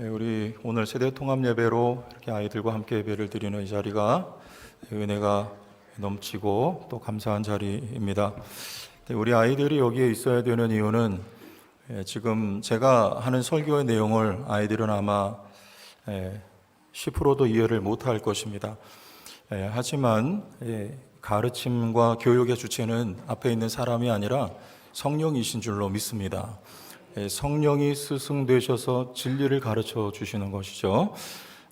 예, 우리 오늘 세대 통합 예배로 이렇게 아이들과 함께 예배를 드리는 이 자리가 은혜가 넘치고 또 감사한 자리입니다. 네, 우리 아이들이 여기에 있어야 되는 이유는 예, 지금 제가 하는 설교의 내용을 아이들은 아마 예, 10%도 이해를 못할 것입니다. 예, 하지만 예, 가르침과 교육의 주체는 앞에 있는 사람이 아니라 성령이신 줄로 믿습니다. 예, 성령이 스승 되셔서 진리를 가르쳐 주시는 것이죠.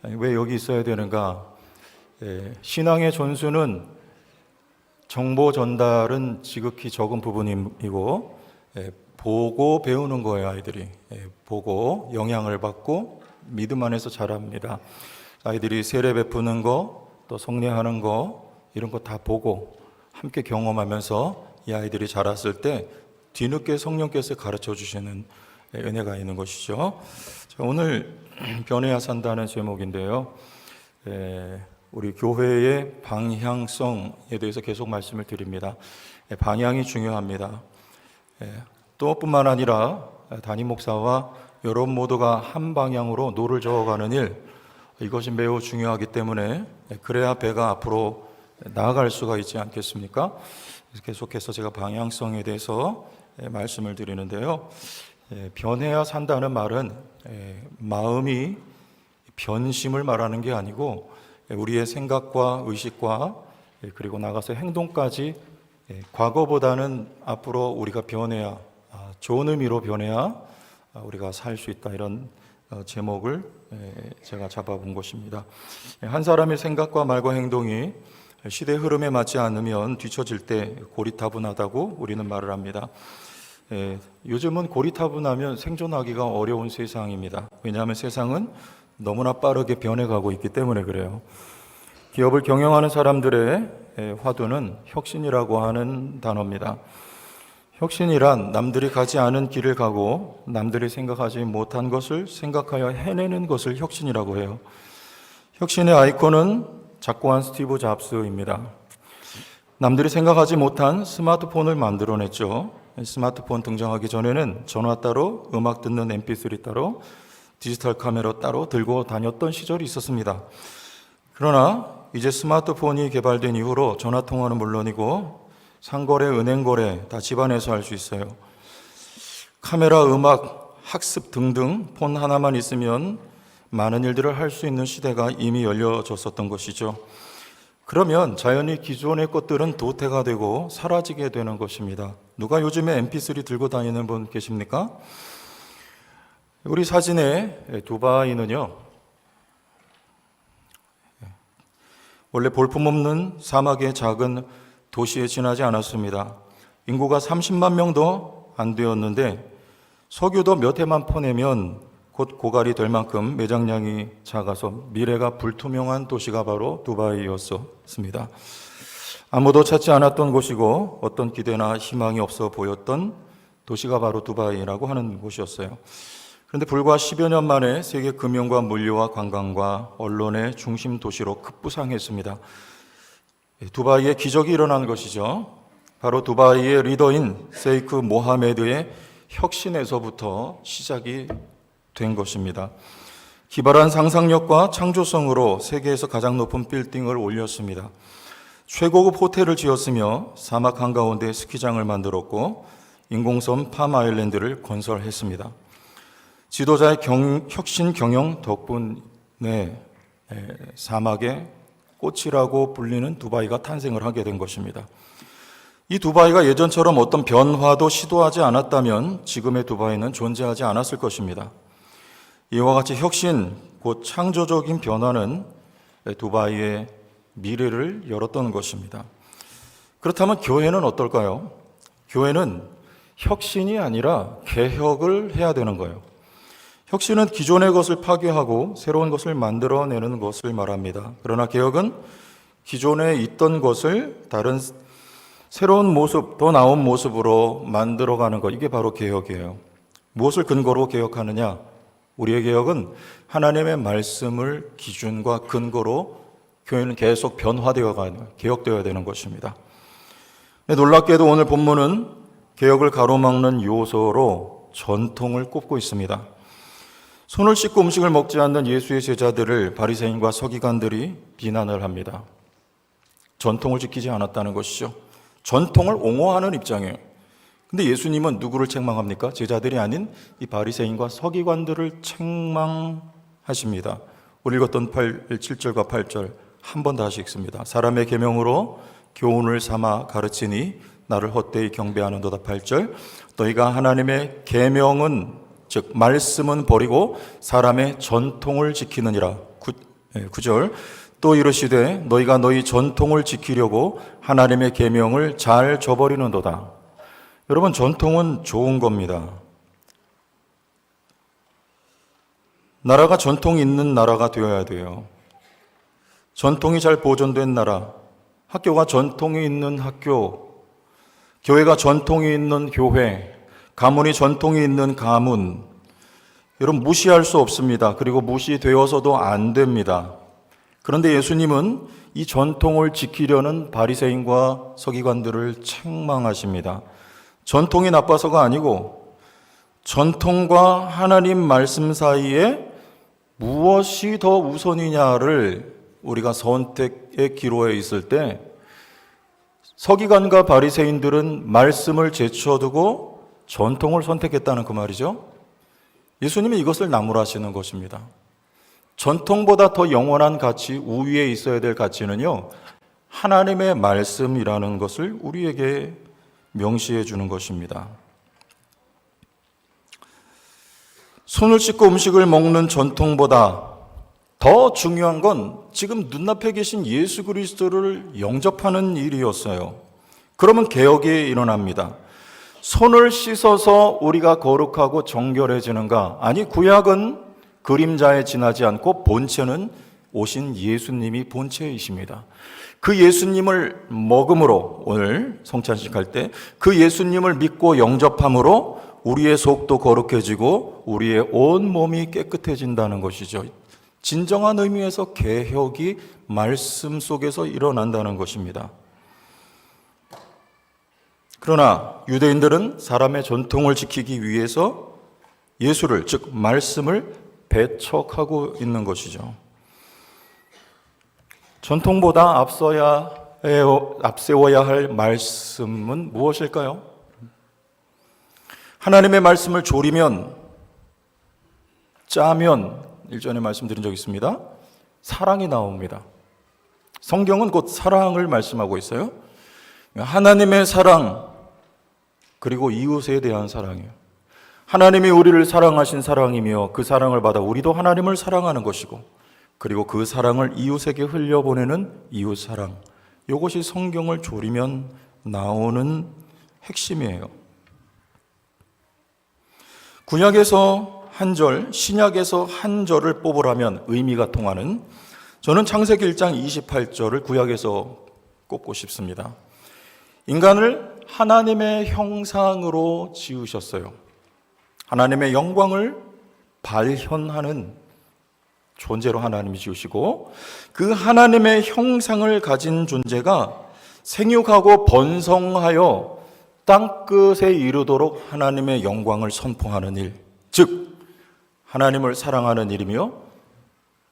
예, 왜 여기 있어야 되는가? 예, 신앙의 전수는 정보 전달은 지극히 적은 부분이고 예, 보고 배우는 거예요 아이들이 예, 보고 영향을 받고 믿음 안에서 자랍니다. 아이들이 세례 베푸는 거, 또 성례하는 거 이런 거 다 보고 함께 경험하면서 이 아이들이 자랐을 때 뒤늦게 성령께서 가르쳐 주시는 은혜가 있는 것이죠. 자, 오늘 변해야 산다는 제목인데요. 에, 우리 교회의 방향성에 대해서 계속 말씀을 드립니다. 에, 방향이 중요합니다. 에, 또 뿐만 아니라 담임 목사와 여러분 모두가 한 방향으로 노를 저어가는 일 이것이 매우 중요하기 때문에 그래야 배가 앞으로 나아갈 수가 있지 않겠습니까? 계속해서 제가 방향성에 대해서 말씀을 드리는데요. 예, 변해야 산다는 말은 예, 마음이 변심을 말하는 게 아니고 예, 우리의 생각과 의식과 예, 그리고 나가서 행동까지 예, 과거보다는 앞으로 우리가 변해야 아, 좋은 의미로 변해야 아, 우리가 살 수 있다 이런 어, 제목을 예, 제가 잡아본 것입니다. 예, 한 사람의 생각과 말과 행동이 시대 흐름에 맞지 않으면 뒤처질 때 고리타분하다고 우리는 말을 합니다. 예, 요즘은 고리타분하면 생존하기가 어려운 세상입니다. 왜냐하면 세상은 너무나 빠르게 변해가고 있기 때문에 그래요. 기업을 경영하는 사람들의 예, 화두는 혁신이라고 하는 단어입니다. 혁신이란 남들이 가지 않은 길을 가고 남들이 생각하지 못한 것을 생각하여 해내는 것을 혁신이라고 해요. 혁신의 아이콘은 작고한 스티브 잡스입니다. 남들이 생각하지 못한 스마트폰을 만들어냈죠. 스마트폰 등장하기 전에는 전화 따로, 음악 듣는 mp3 따로, 디지털 카메라 따로 들고 다녔던 시절이 있었습니다. 그러나 이제 스마트폰이 개발된 이후로 전화 통화는 물론이고 상거래, 은행 거래 다 집안에서 할 수 있어요. 카메라, 음악, 학습 등등 폰 하나만 있으면 많은 일들을 할 수 있는 시대가 이미 열려졌었던 것이죠. 그러면 자연히 기존의 것들은 도태가 되고 사라지게 되는 것입니다. 누가 요즘에 mp3 들고 다니는 분 계십니까? 우리 사진에 두바이는요, 원래 볼품없는 사막의 작은 도시에 지나지 않았습니다. 인구가 30만 명도 안 되었는데 석유도 몇 해만 퍼내면 곧 고갈이 될 만큼 매장량이 작아서 미래가 불투명한 도시가 바로 두바이였습니다. 아무도 찾지 않았던 곳이고 어떤 기대나 희망이 없어 보였던 도시가 바로 두바이라고 하는 곳이었어요. 그런데 불과 10여 년 만에 세계 금융과 물류와 관광과 언론의 중심 도시로 급부상했습니다. 두바이에 기적이 일어난 것이죠. 바로 두바이의 리더인 세이크 모하메드의 혁신에서부터 시작이 된 것입니다. 기발한 상상력과 창조성으로 세계에서 가장 높은 빌딩을 올렸습니다. 최고급 호텔을 지었으며 사막 한가운데 스키장을 만들었고 인공섬 팜 아일랜드를 건설했습니다. 지도자의 경, 혁신 경영 덕분에 에, 사막의 꽃이라고 불리는 두바이가 탄생을 하게 된 것입니다. 이 두바이가 예전처럼 어떤 변화도 시도하지 않았다면 지금의 두바이는 존재하지 않았을 것입니다. 이와 같이 혁신, 곧 창조적인 변화는 두바이의 미래를 열었던 것입니다. 그렇다면 교회는 어떨까요? 교회는 혁신이 아니라 개혁을 해야 되는 거예요. 혁신은 기존의 것을 파괴하고 새로운 것을 만들어내는 것을 말합니다. 그러나 개혁은 기존에 있던 것을 다른 새로운 모습, 더 나은 모습으로 만들어가는 것. 이게 바로 개혁이에요. 무엇을 근거로 개혁하느냐? 우리의 개혁은 하나님의 말씀을 기준과 근거로 교회는 계속 변화되어 가는, 개혁되어야 되는 것입니다. 놀랍게도 오늘 본문은 개혁을 가로막는 요소로 전통을 꼽고 있습니다. 손을 씻고 음식을 먹지 않는 예수의 제자들을 바리새인과 서기관들이 비난을 합니다. 전통을 지키지 않았다는 것이죠. 전통을 옹호하는 입장이에요. 근데 예수님은 누구를 책망합니까? 제자들이 아닌 이 바리새인과 서기관들을 책망하십니다. 우리 읽었던 8, 7절과 8절 한 번 다시 읽습니다. 사람의 계명으로 교훈을 삼아 가르치니 나를 헛되이 경배하는도다 8절 너희가 하나님의 계명은 즉 말씀은 버리고 사람의 전통을 지키느니라 9, 9절 또 이르시되 너희가 너희 전통을 지키려고 하나님의 계명을 잘 저버리는도다 여러분 전통은 좋은 겁니다. 나라가 전통이 있는 나라가 되어야 돼요. 전통이 잘 보존된 나라, 학교가 전통이 있는 학교, 교회가 전통이 있는 교회, 가문이 전통이 있는 가문. 여러분 무시할 수 없습니다. 그리고 무시되어서도 안 됩니다. 그런데 예수님은 이 전통을 지키려는 바리새인과 서기관들을 책망하십니다. 전통이 나빠서가 아니고 전통과 하나님 말씀 사이에 무엇이 더 우선이냐를 우리가 선택의 기로에 있을 때 서기관과 바리새인들은 말씀을 제쳐두고 전통을 선택했다는 그 말이죠. 예수님이 이것을 나무라시는 것입니다. 전통보다 더 영원한 가치, 우위에 있어야 될 가치는요, 하나님의 말씀이라는 것을 우리에게 명시해 주는 것입니다. 손을 씻고 음식을 먹는 전통보다 더 중요한 건 지금 눈앞에 계신 예수 그리스도를 영접하는 일이었어요. 그러면 개혁이 일어납니다. 손을 씻어서 우리가 거룩하고 정결해지는가? 아니, 구약은 그림자에 지나지 않고 본체는 오신 예수님이 본체이십니다. 그 예수님을 먹음으로 오늘 성찬식 할 때 그 예수님을 믿고 영접함으로 우리의 속도 거룩해지고 우리의 온 몸이 깨끗해진다는 것이죠. 진정한 의미에서 개혁이 말씀 속에서 일어난다는 것입니다. 그러나 유대인들은 사람의 전통을 지키기 위해서 예수를, 즉, 말씀을 배척하고 있는 것이죠. 전통보다 앞서야, 앞세워야 할 말씀은 무엇일까요? 하나님의 말씀을 조리면, 짜면, 일전에 말씀드린 적 있습니다. 사랑이 나옵니다. 성경은 곧 사랑을 말씀하고 있어요. 하나님의 사랑, 그리고 이웃에 대한 사랑이에요. 하나님이 우리를 사랑하신 사랑이며 그 사랑을 받아 우리도 하나님을 사랑하는 것이고 그리고 그 사랑을 이웃에게 흘려보내는 이웃 사랑. 이것이 성경을 조리면 나오는 핵심이에요. 구약에서 한 절, 신약에서 한 절을 뽑으라면 의미가 통하는 저는 창세기 1장 28절을 구약에서 꼽고 싶습니다. 인간을 하나님의 형상으로 지으셨어요. 하나님의 영광을 발현하는 존재로 하나님이 지으시고 그 하나님의 형상을 가진 존재가 생육하고 번성하여 땅 끝에 이르도록 하나님의 영광을 선포하는 일, 즉 하나님을 사랑하는 일이며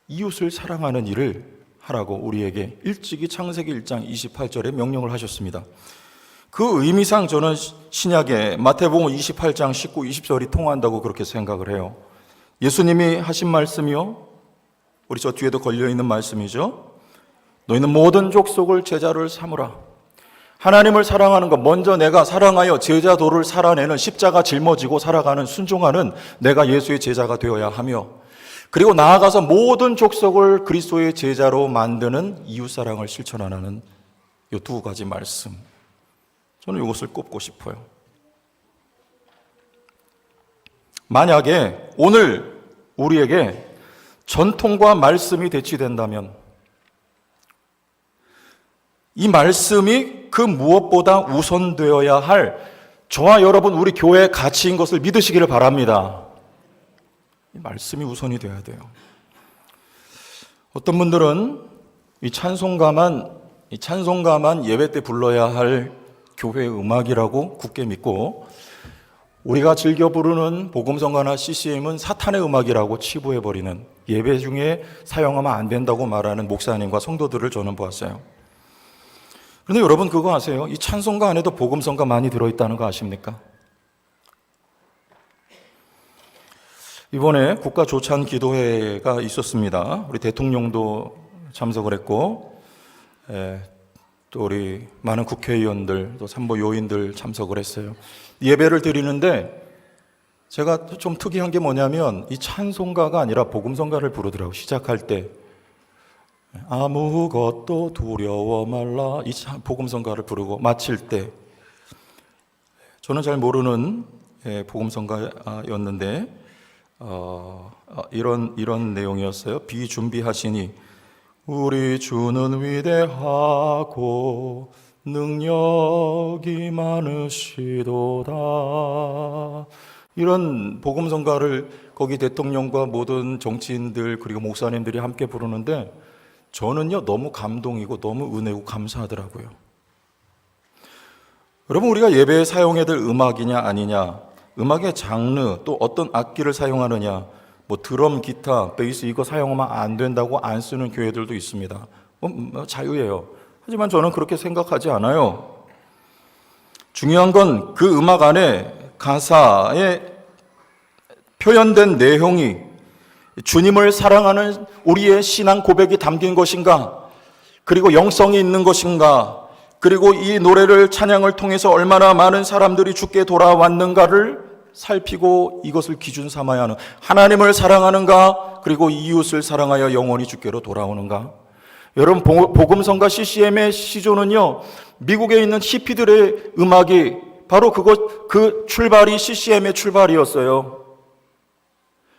이웃을 사랑하는 일을 하라고 우리에게 일찍이 창세기 1장 28절에 명령을 하셨습니다. 그 의미상 저는 신약에 마태복음 28장 19, 20절이 통한다고 그렇게 생각을 해요. 예수님이 하신 말씀이요. 우리 저 뒤에도 걸려 있는 말씀이죠. 너희는 모든 족속을 제자를 삼으라. 하나님을 사랑하는 것, 먼저 내가 사랑하여 제자도를 살아내는 십자가 짊어지고 살아가는 순종하는 내가 예수의 제자가 되어야 하며, 그리고 나아가서 모든 족속을 그리스도의 제자로 만드는 이웃 사랑을 실천하는 이 두 가지 말씀. 저는 이것을 꼽고 싶어요. 만약에 오늘 우리에게 전통과 말씀이 대치된다면 이 말씀이 그 무엇보다 우선되어야 할 저와 여러분 우리 교회의 가치인 것을 믿으시기를 바랍니다. 이 말씀이 우선이 되어야 돼요. 어떤 분들은 이 찬송가만 이 찬송가만 예배 때 불러야 할 교회 음악이라고 굳게 믿고 우리가 즐겨 부르는 복음성가나 CCM은 사탄의 음악이라고 치부해 버리는 예배 중에 사용하면 안 된다고 말하는 목사님과 성도들을 저는 보았어요. 그런데 여러분 그거 아세요? 이 찬송가 안에도 복음성가 많이 들어있다는 거 아십니까? 이번에 국가 조찬 기도회가 있었습니다. 우리 대통령도 참석을 했고, 에, 또 우리 많은 국회의원들, 또 참모 요인들 참석을 했어요. 예배를 드리는데 제가 좀 특이한 게 뭐냐면 이 찬송가가 아니라 복음성가를 부르더라고 시작할 때 아무것도 두려워 말라 이 참- 복음성가를 부르고 마칠 때 저는 잘 모르는 예, 복음성가였는데 어, 어, 이런 이런 내용이었어요. 비준비하시니 우리 주는 위대하고 능력이 많으시도다. 이런 복음성가를 거기 대통령과 모든 정치인들 그리고 목사님들이 함께 부르는데 저는요 너무 감동이고 너무 은혜고 감사하더라고요. 여러분 우리가 예배에 사용해야 될 음악이냐 아니냐 음악의 장르 또 어떤 악기를 사용하느냐 뭐 드럼, 기타, 베이스 이거 사용하면 안 된다고 안 쓰는 교회들도 있습니다. 뭐, 뭐 자유예요. 하지만 저는 그렇게 생각하지 않아요. 중요한 건 그 음악 안에 가사에 표현된 내용이 주님을 사랑하는 우리의 신앙 고백이 담긴 것인가? 그리고 영성이 있는 것인가? 그리고 이 노래를 찬양을 통해서 얼마나 많은 사람들이 죽게 돌아왔는가를 살피고 이것을 기준 삼아야 하는 하나님을 사랑하는가? 그리고 이웃을 사랑하여 영원히 주께로 돌아오는가? 여러분 보- 복음성가 CCM의 시조는요 미국에 있는 히피들의 음악이 바로 그것 그 출발이 CCM의 출발이었어요.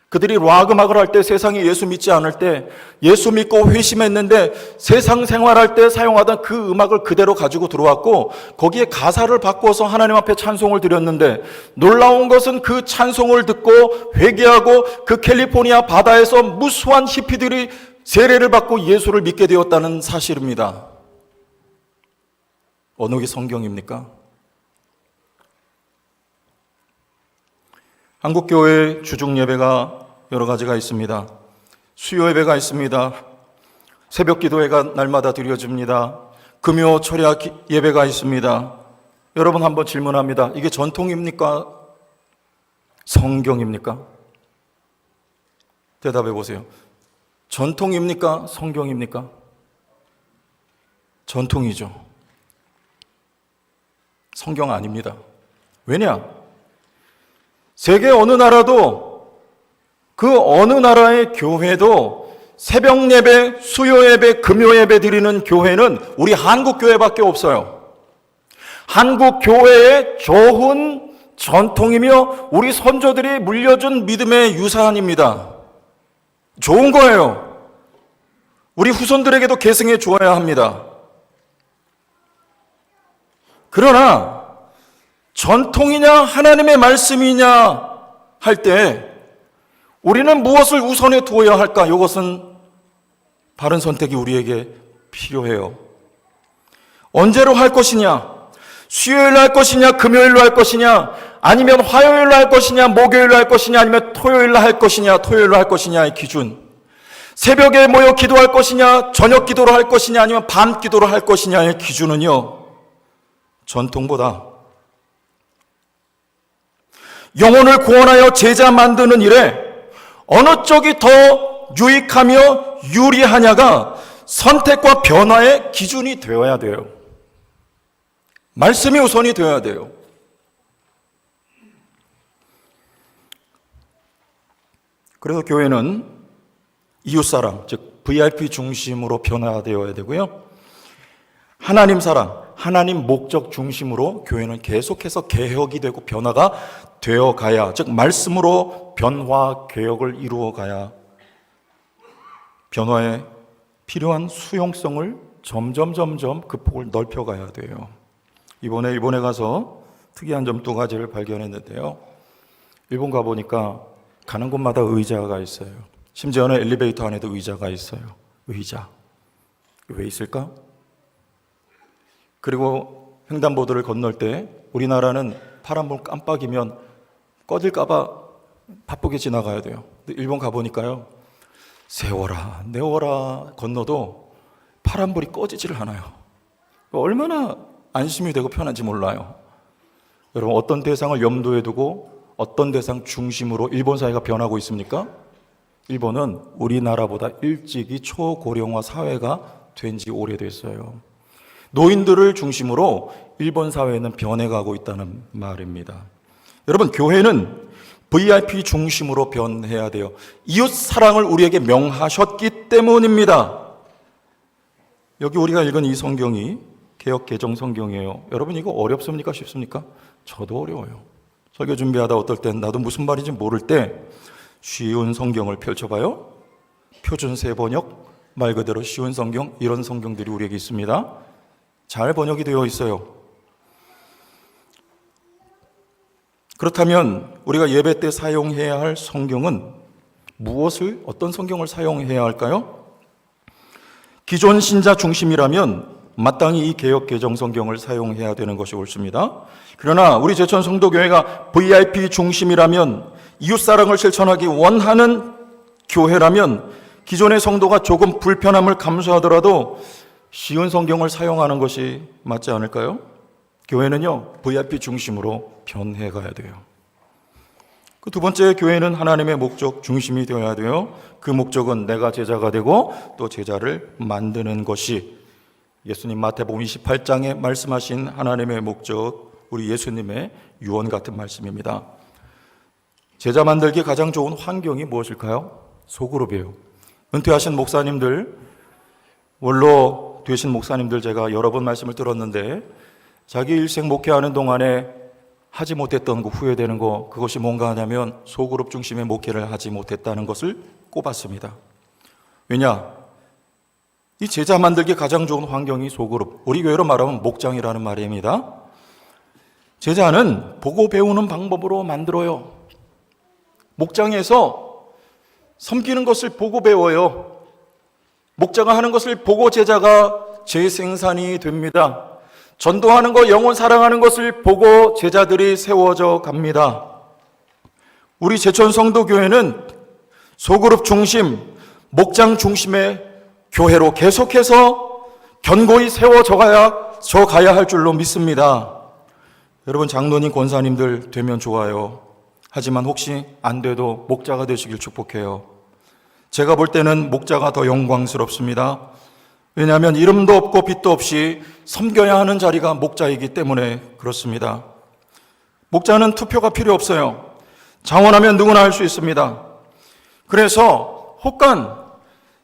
그들이 락 음악을 할 때 세상에 예수 믿지 않을 때 예수 믿고 회심했는데 세상 생활할 때 사용하던 그 음악을 그대로 가지고 들어왔고 거기에 가사를 바꿔서 하나님 앞에 찬송을 드렸는데 놀라운 것은 그 찬송을 듣고 회개하고 그 캘리포니아 바다에서 무수한 히피들이 세례를 받고 예수를 믿게 되었다는 사실입니다. 어느 게 성경입니까? 한국교회 주중 예배가 여러 가지가 있습니다. 수요 예배가 있습니다. 새벽 기도회가 날마다 드려집니다. 금요 철야 기- 예배가 있습니다. 여러분 한번 질문합니다. 이게 전통입니까? 성경입니까? 대답해 보세요. 전통입니까? 성경입니까? 전통이죠. 성경 아닙니다. 왜냐? 세계 어느 나라도 그 어느 나라의 교회도 새벽 예배, 수요 예배, 금요 예배 드리는 교회는 우리 한국 교회밖에 없어요. 한국 교회의 좋은 전통이며 우리 선조들이 물려준 믿음의 유산입니다. 좋은 거예요. 우리 후손들에게도 계승해 주어야 합니다. 그러나 전통이냐 하나님의 말씀이냐 할 때 우리는 무엇을 우선에 두어야 할까? 이것은 바른 선택이 우리에게 필요해요. 언제로 할 것이냐? 수요일로 할 것이냐? 금요일로 할 것이냐? 아니면 화요일로 할 것이냐? 목요일로 할 것이냐? 아니면 토요일로 할 것이냐? 토요일로 할 것이냐의 기준. 새벽에 모여 기도할 것이냐? 저녁 기도로 할 것이냐? 아니면 밤 기도로 할 것이냐의 기준은요. 전통보다 영혼을 구원하여 제자 만드는 일에 어느 쪽이 더 유익하며 유리하냐가 선택과 변화의 기준이 되어야 돼요. 말씀이 우선이 되어야 돼요. 그래서 교회는 이웃사랑, 즉 VIP 중심으로 변화되어야 되고요. 하나님 사랑, 하나님 목적 중심으로 교회는 계속해서 개혁이 되고 변화가 되어 가야, 즉, 말씀으로 변화, 개혁을 이루어 가야 변화에 필요한 수용성을 점점, 점점 그 폭을 넓혀 가야 돼요. 이번에 일본에 가서 특이한 점 두 가지를 발견했는데요. 일본 가보니까 가는 곳마다 의자가 있어요. 심지어는 엘리베이터 안에도 의자가 있어요. 의자. 왜 있을까? 그리고 횡단보도를 건널 때 우리나라는 파란불 깜빡이면 꺼질까봐 바쁘게 지나가야 돼요. 일본 가보니까요. 세워라, 내워라 건너도 파란불이 꺼지지를 않아요. 얼마나 안심이 되고 편한지 몰라요. 여러분, 어떤 대상을 염두에 두고 어떤 대상 중심으로 일본 사회가 변하고 있습니까? 일본은 우리나라보다 일찍이 초고령화 사회가 된 지 오래됐어요. 노인들을 중심으로 일본 사회는 변해가고 있다는 말입니다. 여러분, 교회는 VIP 중심으로 변해야 돼요. 이웃 사랑을 우리에게 명하셨기 때문입니다. 여기 우리가 읽은 이 성경이 개혁 개정 성경이에요. 여러분 이거 어렵습니까? 쉽습니까? 저도 어려워요. 설교 준비하다 어떨 땐 나도 무슨 말인지 모를 때 쉬운 성경을 펼쳐봐요. 표준 세 번역 말 그대로 쉬운 성경 이런 성경들이 우리에게 있습니다. 잘 번역이 되어 있어요. 그렇다면 우리가 예배 때 사용해야 할 성경은 무엇을 어떤 성경을 사용해야 할까요? 기존 신자 중심이라면 마땅히 이 개혁 개정 성경을 사용해야 되는 것이 옳습니다. 그러나 우리 제천 성도교회가 VIP 중심이라면 이웃 사랑을 실천하기 원하는 교회라면 기존의 성도가 조금 불편함을 감수하더라도 쉬운 성경을 사용하는 것이 맞지 않을까요? 교회는요, VIP 중심으로 변해 가야 돼요. 그 두 번째 교회는 하나님의 목적 중심이 되어야 돼요. 그 목적은 내가 제자가 되고 또 제자를 만드는 것이 예수님 마태복음 28장에 말씀하신 하나님의 목적, 우리 예수님의 유언 같은 말씀입니다. 제자 만들기 가장 좋은 환경이 무엇일까요? 소그룹이에요. 은퇴하신 목사님들, 원로 되신 목사님들 제가 여러 번 말씀을 들었는데 자기 일생 목회하는 동안에 하지 못했던 거 후회되는 거 그것이 뭔가 하냐면 소그룹 중심의 목회를 하지 못했다는 것을 꼽았습니다. 왜냐? 이 제자 만들기 가장 좋은 환경이 소그룹. 우리 교회로 말하면 목장이라는 말입니다. 제자는 보고 배우는 방법으로 만들어요. 목장에서 섬기는 것을 보고 배워요. 목자가 하는 것을 보고 제자가 재생산이 됩니다. 전도하는 것, 영혼 사랑하는 것을 보고 제자들이 세워져 갑니다. 우리 제천 성도 교회는 소그룹 중심, 목장 중심의 교회로 계속해서 견고히 세워져 가야, 져 가야 할 줄로 믿습니다. 여러분, 장로님, 권사님들 되면 좋아요. 하지만 혹시 안 돼도 목자가 되시길 축복해요. 제가 볼 때는 목자가 더 영광스럽습니다. 왜냐하면 이름도 없고 빛도 없이 섬겨야 하는 자리가 목자이기 때문에 그렇습니다. 목자는 투표가 필요 없어요. 장원하면 누구나 할 수 있습니다. 그래서 혹간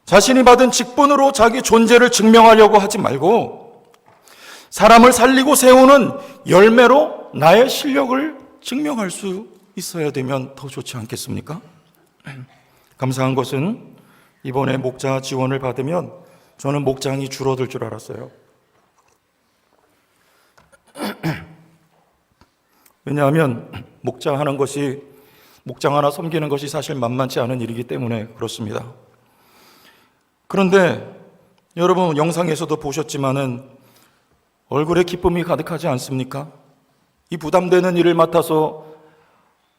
자신이 받은 직분으로 자기 존재를 증명하려고 하지 말고 사람을 살리고 세우는 열매로 나의 실력을 증명할 수 있어야 되면 더 좋지 않겠습니까? 감사한 것은 이번에 목자 지원을 받으면 저는 목장이 줄어들 줄 알았어요. 왜냐하면 목장 하는 것이 목장 하나 섬기는 것이 사실 만만치 않은 일이기 때문에 그렇습니다. 그런데 여러분 영상에서도 보셨지만은 얼굴에 기쁨이 가득하지 않습니까? 이 부담되는 일을 맡아서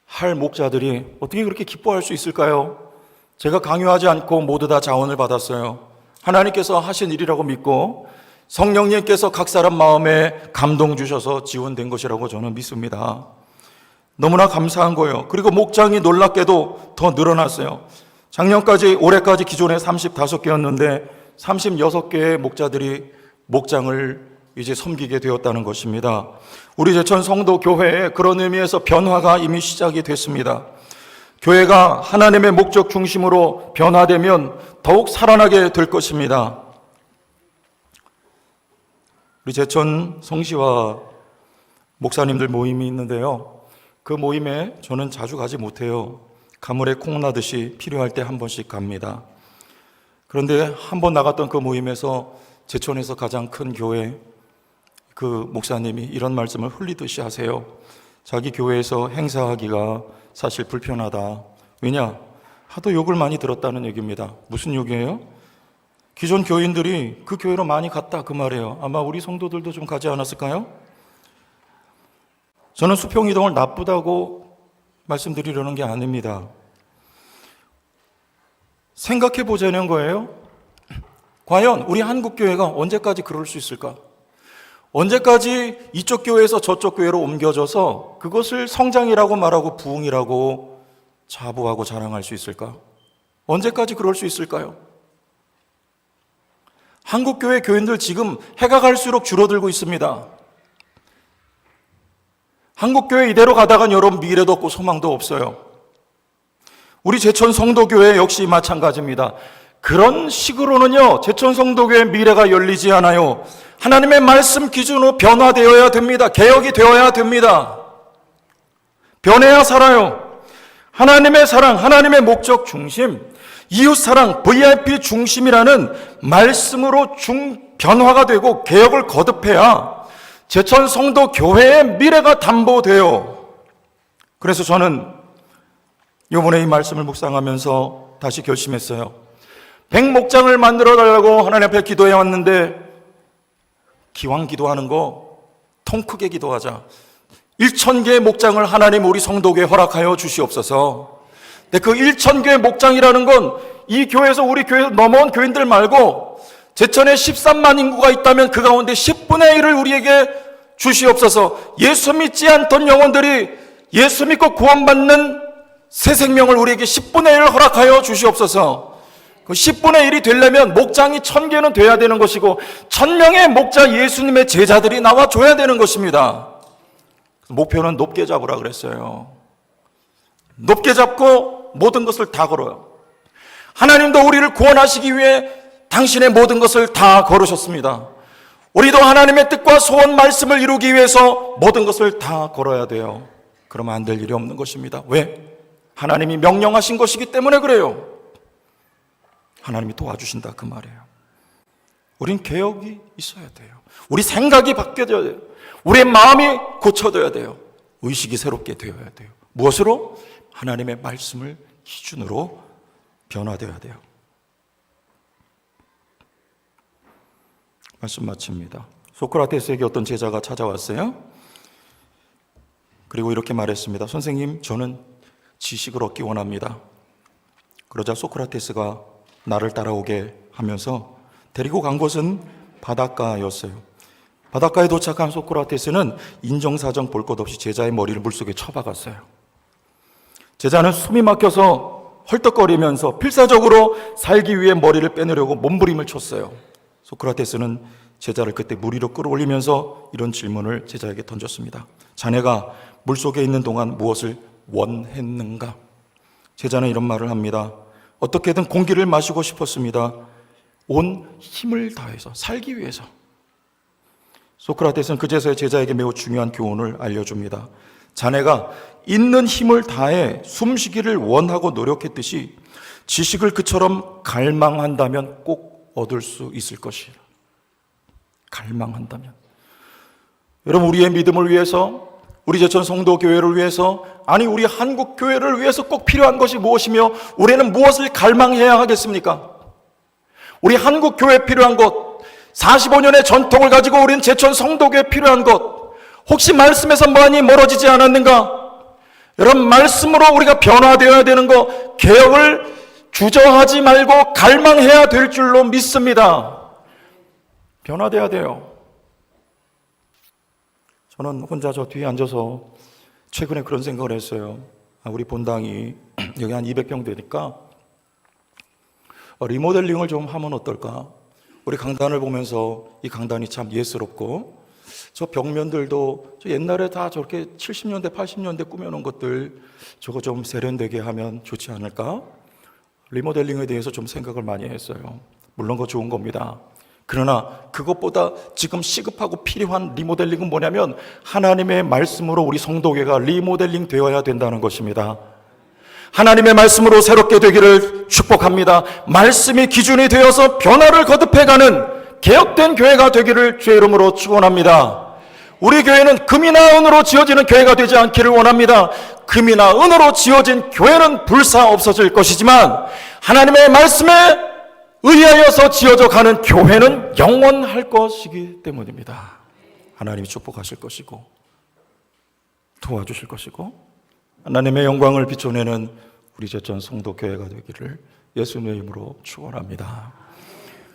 할 목자들이 어떻게 그렇게 기뻐할 수 있을까요? 제가 강요하지 않고 모두 다 자원을 받았어요. 하나님께서 하신 일이라고 믿고 성령님께서 각 사람 마음에 감동 주셔서 지원된 것이라고 저는 믿습니다. 너무나 감사한 거예요. 그리고 목장이 놀랍게도 더 늘어났어요. 작년까지, 올해까지 기존에 35개였는데 36개의 목자들이 목장을 이제 섬기게 되었다는 것입니다. 우리 제천 성도 교회에 그런 의미에서 변화가 이미 시작이 됐습니다. 교회가 하나님의 목적 중심으로 변화되면 더욱 살아나게 될 것입니다. 우리 제천 성시와 목사님들 모임이 있는데요. 그 모임에 저는 자주 가지 못해요. 가물에 콩 나듯이 필요할 때 한 번씩 갑니다. 그런데 한 번 나갔던 그 모임에서 제천에서 가장 큰 교회 그 목사님이 이런 말씀을 흘리듯이 하세요. 자기 교회에서 행사하기가 사실 불편하다. 왜냐? 하도 욕을 많이 들었다는 얘기입니다. 무슨 욕이에요? 기존 교인들이 그 교회로 많이 갔다 그 말이에요. 아마 우리 성도들도 좀 가지 않았을까요? 저는 수평 이동을 나쁘다고 말씀드리려는 게 아닙니다. 생각해 보자는 거예요. 과연 우리 한국 교회가 언제까지 그럴 수 있을까? 언제까지 이쪽 교회에서 저쪽 교회로 옮겨져서 그것을 성장이라고 말하고 부흥이라고 자부하고 자랑할 수 있을까? 언제까지 그럴 수 있을까요? 한국 교회 교인들 지금 해가 갈수록 줄어들고 있습니다. 한국 교회 이대로 가다간 여러분 미래도 없고 소망도 없어요. 우리 제천 성도교회 역시 마찬가지입니다. 그런 식으로는요, 제천 성도교회 미래가 열리지 않아요. 하나님의 말씀 기준으로 변화되어야 됩니다. 개혁이 되어야 됩니다. 변해야 살아요. 하나님의 사랑, 하나님의 목적 중심, 이웃 사랑, VIP 중심이라는 말씀으로 중, 변화가 되고 개혁을 거듭해야 제천 성도 교회의 미래가 담보돼요. 그래서 저는 이번에 이 말씀을 묵상하면서 다시 결심했어요. 백목장을 만들어 달라고 하나님 앞에 기도해 왔는데 기왕 기도하는 거 통 크게 기도하자. 1천 개의 목장을 하나님 우리 성도교에 허락하여 주시옵소서. 근데 그 1천 개의 목장이라는 건 이 교회에서 우리 교회 넘어온 교인들 말고 제천에 13만 인구가 있다면 그 가운데 10분의 1을 우리에게 주시옵소서. 예수 믿지 않던 영혼들이 예수 믿고 구원받는 새 생명을 우리에게 10분의 1을 허락하여 주시옵소서. 그 10분의 1이 되려면 목장이 1000개는 돼야 되는 것이고 1000명의 목자 예수님의 제자들이 나와 줘야 되는 것입니다. 목표는 높게 잡으라 그랬어요. 높게 잡고 모든 것을 다 걸어요. 하나님도 우리를 구원하시기 위해 당신의 모든 것을 다 걸으셨습니다. 우리도 하나님의 뜻과 소원 말씀을 이루기 위해서 모든 것을 다 걸어야 돼요. 그러면 안 될 일이 없는 것입니다. 왜? 하나님이 명령하신 것이기 때문에 그래요. 하나님이 도와주신다 그 말이에요. 우린 개혁이 있어야 돼요. 우리 생각이 바뀌어져야 돼요. 우리의 마음이 고쳐져야 돼요. 의식이 새롭게 되어야 돼요. 무엇으로? 하나님의 말씀을 기준으로 변화되어야 돼요. 말씀 마칩니다. 소크라테스에게 어떤 제자가 찾아왔어요. 그리고 이렇게 말했습니다. 선생님, 저는 지식을 얻기 원합니다. 그러자 소크라테스가 나를 따라오게 하면서 데리고 간 곳은 바닷가였어요. 바닷가에 도착한 소크라테스는 인정사정 볼 것 없이 제자의 머리를 물속에 쳐박았어요. 제자는 숨이 막혀서 헐떡거리면서 필사적으로 살기 위해 머리를 빼내려고 몸부림을 쳤어요. 소크라테스는 제자를 그때 물 위로 끌어올리면서 이런 질문을 제자에게 던졌습니다. 자네가 물속에 있는 동안 무엇을 원했는가? 제자는 이런 말을 합니다. 어떻게든 공기를 마시고 싶었습니다. 온 힘을 다해서 살기 위해서. 소크라테스는 그제서야 제자에게 매우 중요한 교훈을 알려줍니다. 자네가 있는 힘을 다해 숨쉬기를 원하고 노력했듯이 지식을 그처럼 갈망한다면 꼭 얻을 수 있을 것이라. 갈망한다면. 여러분, 우리의 믿음을 위해서, 우리 제천 성도 교회를 위해서, 아니, 우리 한국 교회를 위해서 꼭 필요한 것이 무엇이며, 우리는 무엇을 갈망해야 하겠습니까? 우리 한국 교회에 필요한 것, 45년의 전통을 가지고 우리는 제천 성도교에 필요한 것, 혹시 말씀에서 많이 멀어지지 않았는가? 여러분, 말씀으로 우리가 변화되어야 되는 거, 개혁을 주저하지 말고 갈망해야 될 줄로 믿습니다. 변화돼야 돼요. 저는 혼자 저 뒤에 앉아서 최근에 그런 생각을 했어요. 아, 우리 본당이 여기 한 200평 되니까 어, 리모델링을 좀 하면 어떨까? 우리 강단을 보면서 이 강단이 참 예스럽고 저 벽면들도 저 옛날에 다 저렇게 70년대, 80년대 꾸며놓은 것들 저거 좀 세련되게 하면 좋지 않을까? 리모델링에 대해서 좀 생각을 많이 했어요. 물론 그거 좋은 겁니다. 그러나 그것보다 지금 시급하고 필요한 리모델링은 뭐냐면 하나님의 말씀으로 우리 성도계가 리모델링 되어야 된다는 것입니다. 하나님의 말씀으로 새롭게 되기를 축복합니다. 말씀이 기준이 되어서 변화를 거듭해가는 개혁된 교회가 되기를 주의 이름으로 축원합니다. 우리 교회는 금이나 은으로 지어지는 교회가 되지 않기를 원합니다. 금이나 은으로 지어진 교회는 불사 없어질 것이지만 하나님의 말씀에 의하여서 지어져 가는 교회는 영원할 것이기 때문입니다. 하나님이 축복하실 것이고 도와주실 것이고 하나님의 영광을 비춰내는 우리 제천 성도교회가 되기를 예수님의 이름으로 축원합니다.